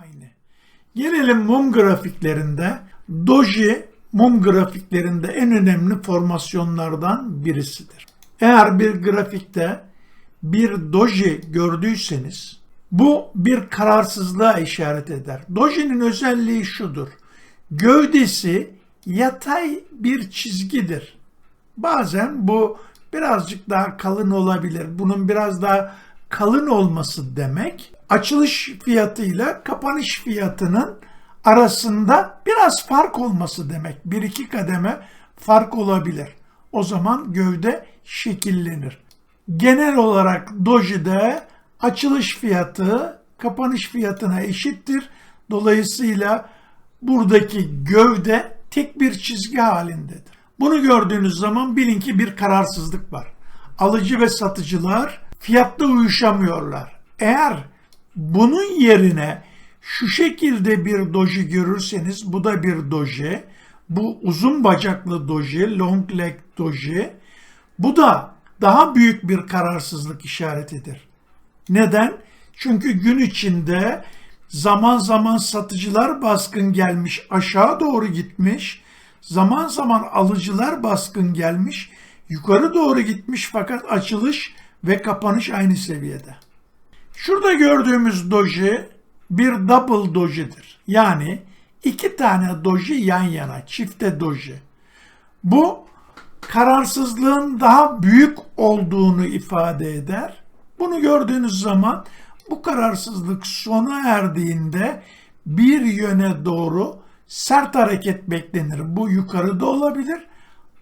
aynı. Gelelim mum grafiklerinde. Doji mum grafiklerinde en önemli formasyonlardan birisidir. Eğer bir grafikte bir doji gördüyseniz bu bir kararsızlığa işaret eder. Doji'nin özelliği şudur. Gövdesi yatay bir çizgidir. Bazen bu birazcık daha kalın olabilir. Bunun biraz daha kalın olması demek açılış fiyatıyla kapanış fiyatının arasında biraz fark olması demek. Bir iki kademe fark olabilir. O zaman gövde şekillenir. Genel olarak dojide açılış fiyatı kapanış fiyatına eşittir. Dolayısıyla buradaki gövde tek bir çizgi halindedir. Bunu gördüğünüz zaman bilin ki bir kararsızlık var. Alıcı ve satıcılar fiyatta uyuşamıyorlar. Eğer bunun yerine şu şekilde bir doji görürseniz bu da bir doji. Bu uzun bacaklı doji, long leg doji. Bu da daha büyük bir kararsızlık işaretidir. Neden? Çünkü gün içinde zaman zaman satıcılar baskın gelmiş, aşağı doğru gitmiş. Zaman zaman alıcılar baskın gelmiş, yukarı doğru gitmiş fakat açılış ve kapanış aynı seviyede. Şurada gördüğümüz doji bir double dojidir. Yani iki tane doji yan yana, çifte doji. Bu kararsızlığın daha büyük olduğunu ifade eder. Bunu gördüğünüz zaman bu kararsızlık sona erdiğinde bir yöne doğru sert hareket beklenir. Bu yukarıda olabilir,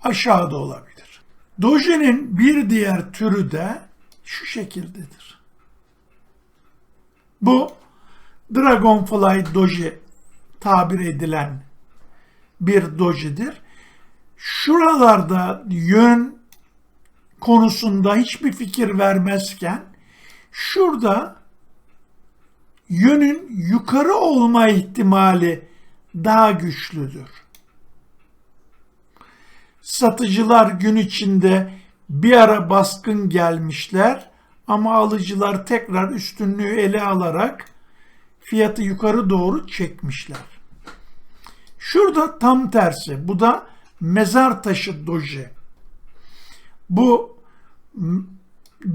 aşağıda olabilir. Doji'nin bir diğer türü de şu şekildedir. Bu Dragonfly Doji tabir edilen bir dojidir. Şuralarda yön konusunda hiçbir fikir vermezken şurada yönün yukarı olma ihtimali daha güçlüdür. Satıcılar gün içinde bir ara baskın gelmişler ama alıcılar tekrar üstünlüğü ele alarak fiyatı yukarı doğru çekmişler. Şurada tam tersi. Bu da mezar taşı doji. Bu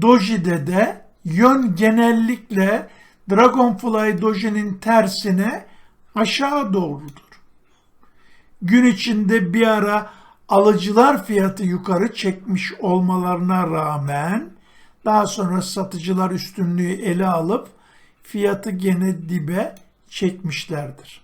dojide de yön genellikle Dragonfly dojinin tersine aşağı doğrudur. Gün içinde bir ara alıcılar fiyatı yukarı çekmiş olmalarına rağmen daha sonra satıcılar üstünlüğü ele alıp fiyatı gene dibe çekmişlerdir.